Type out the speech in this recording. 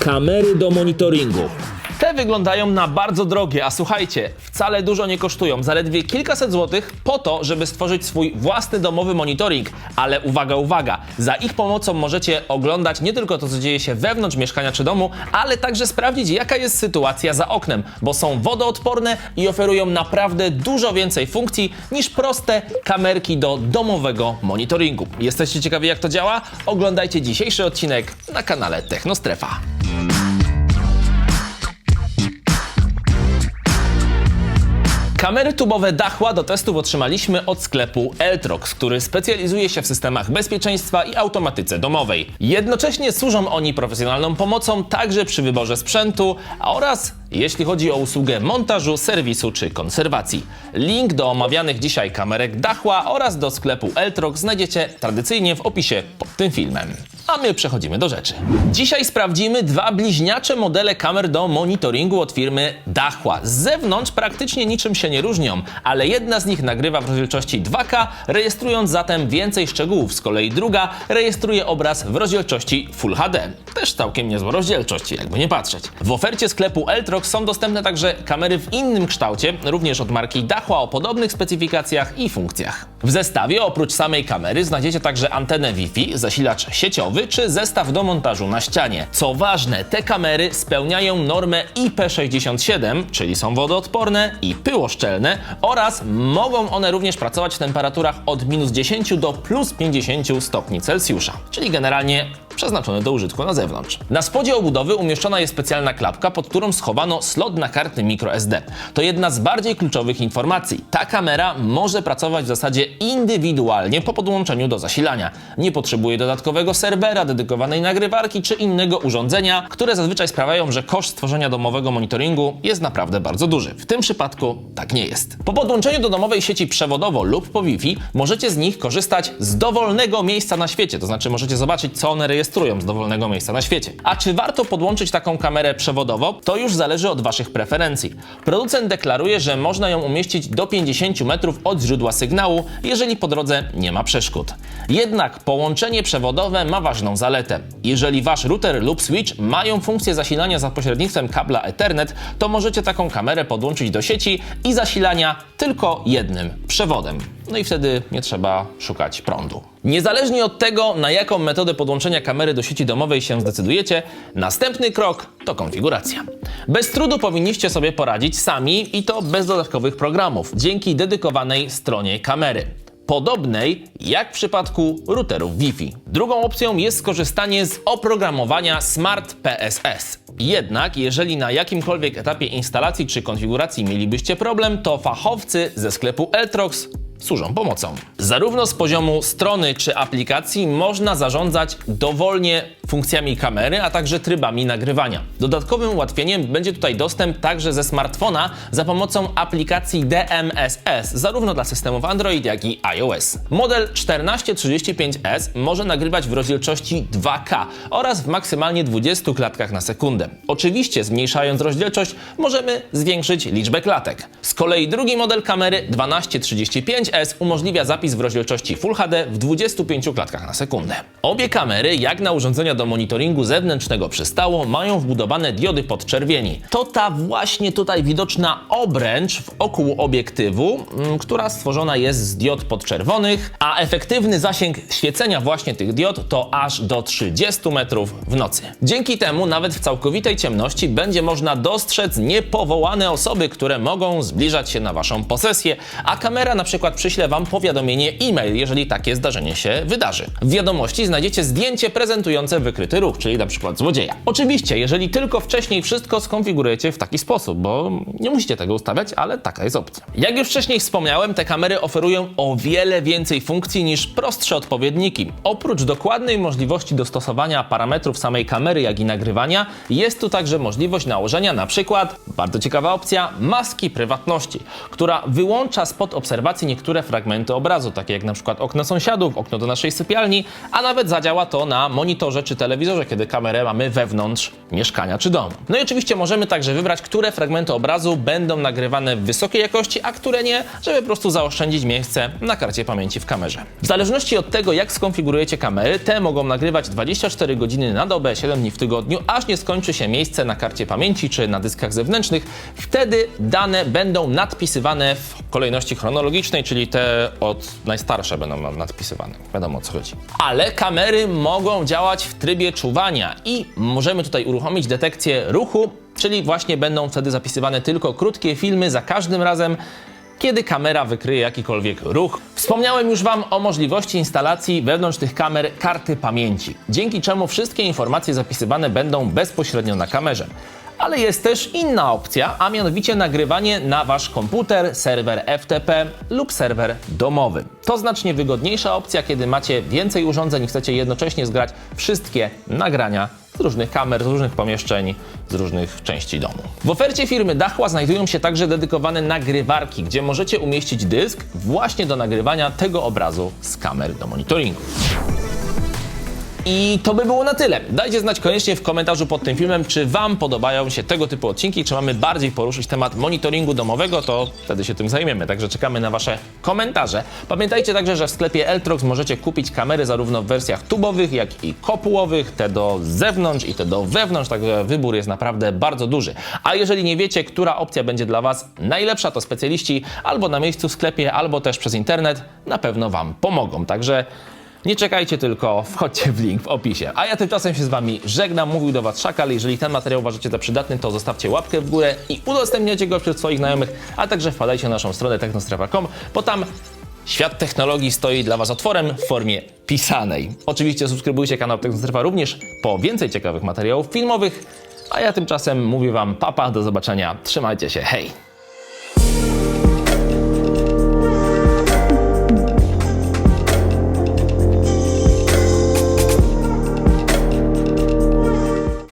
Kamery do monitoringu. Te wyglądają na bardzo drogie, a słuchajcie, wcale dużo nie kosztują, zaledwie kilkaset złotych po to, żeby stworzyć swój własny domowy monitoring. Ale uwaga, uwaga, za ich pomocą możecie oglądać nie tylko to, co dzieje się wewnątrz mieszkania czy domu, ale także sprawdzić, jaka jest sytuacja za oknem, bo są wodoodporne i oferują naprawdę dużo więcej funkcji niż proste kamerki do domowego monitoringu. Jesteście ciekawi, jak to działa? Oglądajcie dzisiejszy odcinek na kanale Technostrefa. Kamery tubowe Dachła do testów otrzymaliśmy od sklepu Eltrox, który specjalizuje się w systemach bezpieczeństwa i automatyce domowej. Jednocześnie służą oni profesjonalną pomocą także przy wyborze sprzętu oraz jeśli chodzi o usługę montażu, serwisu czy konserwacji. Link do omawianych dzisiaj kamerek Dachła oraz do sklepu Eltrox znajdziecie tradycyjnie w opisie pod tym filmem. A my przechodzimy do rzeczy. Dzisiaj sprawdzimy dwa bliźniacze modele kamer do monitoringu od firmy Dachła. Z zewnątrz praktycznie niczym się nie różnią, ale jedna z nich nagrywa w rozdzielczości 2K, rejestrując zatem więcej szczegółów. Z kolei druga rejestruje obraz w rozdzielczości Full HD. Też całkiem niezła rozdzielczość, jakby nie patrzeć. W ofercie sklepu Eltrox są dostępne także kamery w innym kształcie, również od marki Dachła o podobnych specyfikacjach i funkcjach. W zestawie oprócz samej kamery znajdziecie także antenę Wi-Fi, zasilacz sieciowy czy zestaw do montażu na ścianie. Co ważne, te kamery spełniają normę IP67, czyli są wodoodporne i pyłoszczelne oraz mogą one również pracować w temperaturach od minus 10 do plus 50 stopni Celsjusza, czyli generalnie przeznaczone do użytku na zewnątrz. Na spodzie obudowy umieszczona jest specjalna klapka, pod którą schowano slot na karty microSD. To jedna z bardziej kluczowych informacji. Ta kamera może pracować w zasadzie indywidualnie po podłączeniu do zasilania. Nie potrzebuje dodatkowego serwera, dedykowanej nagrywarki czy innego urządzenia, które zazwyczaj sprawiają, że koszt stworzenia domowego monitoringu jest naprawdę bardzo duży. W tym przypadku tak nie jest. Po podłączeniu do domowej sieci przewodowo lub po Wi-Fi możecie z nich korzystać z dowolnego miejsca na świecie, to znaczy możecie zobaczyć, co one rejestrują z dowolnego miejsca na świecie. A czy warto podłączyć taką kamerę przewodowo? To już zależy od Waszych preferencji. Producent deklaruje, że można ją umieścić do 50 metrów od źródła sygnału, jeżeli po drodze nie ma przeszkód. Jednak połączenie przewodowe ma ważną zaletę. Jeżeli Wasz router lub switch mają funkcję zasilania za pośrednictwem kabla Ethernet, to możecie taką kamerę podłączyć do sieci i zasilania tylko jednym przewodem. No i wtedy nie trzeba szukać prądu. Niezależnie od tego, na jaką metodę podłączenia kamery do sieci domowej się zdecydujecie, następny krok to konfiguracja. Bez trudu powinniście sobie poradzić sami i to bez dodatkowych programów, dzięki dedykowanej stronie kamery podobnej jak w przypadku routerów Wi-Fi. Drugą opcją jest skorzystanie z oprogramowania Smart PSS. Jednak jeżeli na jakimkolwiek etapie instalacji czy konfiguracji mielibyście problem, to fachowcy ze sklepu Eltrox służą pomocą. Zarówno z poziomu strony czy aplikacji można zarządzać dowolnie funkcjami kamery, a także trybami nagrywania. Dodatkowym ułatwieniem będzie tutaj dostęp także ze smartfona za pomocą aplikacji DMSS, zarówno dla systemów Android, jak i iOS. Model 1435S może nagrywać w rozdzielczości 2K oraz w maksymalnie 20 klatkach na sekundę. Oczywiście zmniejszając rozdzielczość możemy zwiększyć liczbę klatek. Z kolei drugi model kamery 1235S umożliwia zapis w rozdzielczości Full HD w 25 klatkach na sekundę. Obie kamery, jak na urządzenia do monitoringu zewnętrznego przystało, mają wbudowane diody podczerwieni. To ta właśnie tutaj widoczna obręcz wokół obiektywu, mm, która stworzona jest z diod podczerwonych, a efektywny zasięg świecenia właśnie tych diod to aż do 30 metrów w nocy. Dzięki temu nawet w całkowitej ciemności będzie można dostrzec niepowołane osoby, które mogą zbliżać się na waszą posesję, a kamera na przykład przyśle wam powiadomienie e-mail, jeżeli takie zdarzenie się wydarzy. W wiadomości znajdziecie zdjęcie prezentujące wykryty ruch, czyli na przykład złodzieja. Oczywiście, jeżeli tylko wcześniej wszystko skonfigurujecie w taki sposób, bo nie musicie tego ustawiać, ale taka jest opcja. Jak już wcześniej wspomniałem, te kamery oferują o wiele więcej funkcji niż prostsze odpowiedniki. Oprócz dokładnej możliwości dostosowania parametrów samej kamery, jak i nagrywania, jest tu także możliwość nałożenia na przykład, bardzo ciekawa opcja, maski prywatności, która wyłącza spod obserwacji niektórych niektóre fragmenty obrazu, takie jak na przykład okno sąsiadów, okno do naszej sypialni, a nawet zadziała to na monitorze czy telewizorze, kiedy kamerę mamy wewnątrz mieszkania czy domu. No i oczywiście możemy także wybrać, które fragmenty obrazu będą nagrywane w wysokiej jakości, a które nie, żeby po prostu zaoszczędzić miejsce na karcie pamięci w kamerze. W zależności od tego, jak skonfigurujecie kamery, te mogą nagrywać 24 godziny na dobę, 7 dni w tygodniu, aż nie skończy się miejsce na karcie pamięci czy na dyskach zewnętrznych. Wtedy dane będą nadpisywane w kolejności chronologicznej, czyli te od najstarsze będą nadpisywane. Wiadomo o co chodzi. Ale kamery mogą działać w trybie czuwania i możemy tutaj uruchomić detekcję ruchu, czyli właśnie będą wtedy zapisywane tylko krótkie filmy za każdym razem, kiedy kamera wykryje jakikolwiek ruch. Wspomniałem już Wam o możliwości instalacji wewnątrz tych kamer karty pamięci, dzięki czemu wszystkie informacje zapisywane będą bezpośrednio na kamerze. Ale jest też inna opcja, a mianowicie nagrywanie na Wasz komputer, serwer FTP lub serwer domowy. To znacznie wygodniejsza opcja, kiedy macie więcej urządzeń i chcecie jednocześnie zgrać wszystkie nagrania z różnych kamer, z różnych pomieszczeń, z różnych części domu. W ofercie firmy Dachła znajdują się także dedykowane nagrywarki, gdzie możecie umieścić dysk właśnie do nagrywania tego obrazu z kamer do monitoringu. I to by było na tyle. Dajcie znać koniecznie w komentarzu pod tym filmem, czy Wam podobają się tego typu odcinki, czy mamy bardziej poruszyć temat monitoringu domowego, to wtedy się tym zajmiemy. Także czekamy na Wasze komentarze. Pamiętajcie także, że w sklepie Eltrox możecie kupić kamery zarówno w wersjach tubowych, jak i kopułowych, te do zewnątrz i te do wewnątrz, także wybór jest naprawdę bardzo duży. A jeżeli nie wiecie, która opcja będzie dla Was najlepsza, to specjaliści albo na miejscu w sklepie, albo też przez internet na pewno Wam pomogą. Także nie czekajcie tylko, wchodźcie w link w opisie. A ja tymczasem się z Wami żegnam, mówił do Was Szakal. Jeżeli ten materiał uważacie za przydatny, to zostawcie łapkę w górę i udostępniacie go wśród swoich znajomych, a także wpadajcie na naszą stronę technostrefa.com, bo tam świat technologii stoi dla Was otworem w formie pisanej. Oczywiście subskrybujcie kanał Technostrefa również po więcej ciekawych materiałów filmowych, a ja tymczasem mówię Wam papa, do zobaczenia, trzymajcie się, hej!